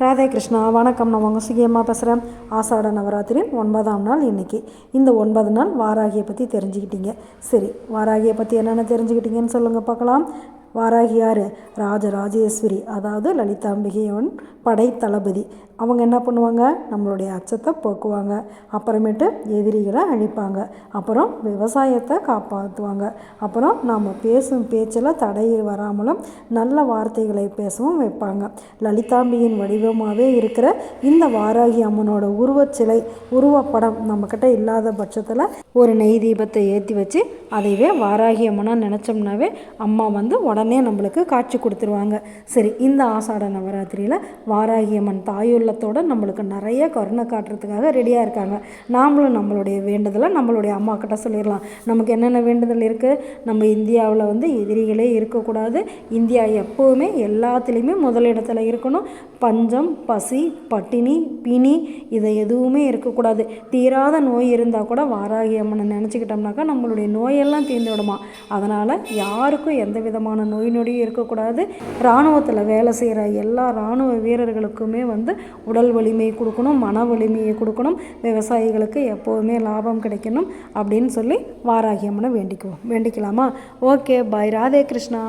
ராதே கிருஷ்ணா வணக்கம். நான் உங்கள் சுகியம்மா பேசுகிறேன் ஆசாட நவராத்திரியின் ஒன்பதாம் நாள் இன்றைக்கி இந்த ஒன்பது நாள் வாராகியை பற்றி தெரிஞ்சுக்கிட்டீங்க. சரி வாராகியை பற்றி என்னென்ன தெரிஞ்சுக்கிட்டீங்கன்னு சொல்லுங்கள் பார்க்கலாம். வாராகி யார்? ராஜராஜேஸ்வரி அதாவது லலிதாம்பிகையவன் படை தளபதி அவங்க என்ன பண்ணுவாங்க? நம்மளுடைய அச்சத்தை போக்குவாங்க. அப்புறமேட்டு எதிரிகளை அழிப்பாங்க. அப்புறம் விவசாயத்தை காப்பாற்றுவாங்க அப்புறம் நாம் பேசும் பேச்சில் தடை வராமலும் நல்ல வார்த்தைகளை பேசவும் வைப்பாங்க. லலிதாம்பியின் வடிவமாகவே இருக்கிற இந்த வாராகி அம்மனோட உருவச்சிலை உருவப்படம் நம்மக்கிட்ட இல்லாத பட்சத்தில் ஒரு நெய் தீபத்தை ஏற்றி வச்சு அதைவே வாராகி அம்மனாக நினச்சோம்னாவே அம்மா வந்து உடனே நம்மளுக்கு காட்சி கொடுத்துருவாங்க. சரி இந்த ஆசாட நவராத்திரியில் வா அம்மன் தாயுள்ளத்தோடு நம்மளுக்கு நிறைய கருணை காட்டுறதுக்காக ரெடியாக இருக்காங்க. நாமளும் நம்மளுடைய வேண்டுதலை நம்மளுடைய அம்மா கிட்ட சொல்லிடலாம். நமக்கு என்னென்ன வேண்டுதல் இருக்குது நம்ம இந்தியாவில் வந்து எதிரிகளே இருக்கக்கூடாது. இந்தியா எப்போவுமே எல்லாத்துலேயுமே முதலிடத்தில் இருக்கணும். பஞ்சம் பசி பட்டினி பிணி இதை எதுவுமே இருக்கக்கூடாது. தீராத நோய் இருந்தால் கூட வாராகி அம்மனை நினச்சிக்கிட்டோம்னாக்கா நம்மளுடைய நோயெல்லாம் தீர்ந்து விடுமா? அதனால் யாருக்கும் எந்த விதமான நோய் நொடியும் இருக்கக்கூடாது. இராணுவத்தில் வேலை செய்கிற எல்லா இராணுவ வீரர்களுக்குமே வந்து உடல் வலிமை கொடுக்கணும் மன வலிமையை கொடுக்கணும் விவசாயிகளுக்கு எப்போவுமே லாபம் கிடைக்கணும் அப்படின்னு சொல்லி வாராகியம்மனை வேண்டிக்குவோம். வேண்டிக்கலாமா? Okay bye Radhe Krishna.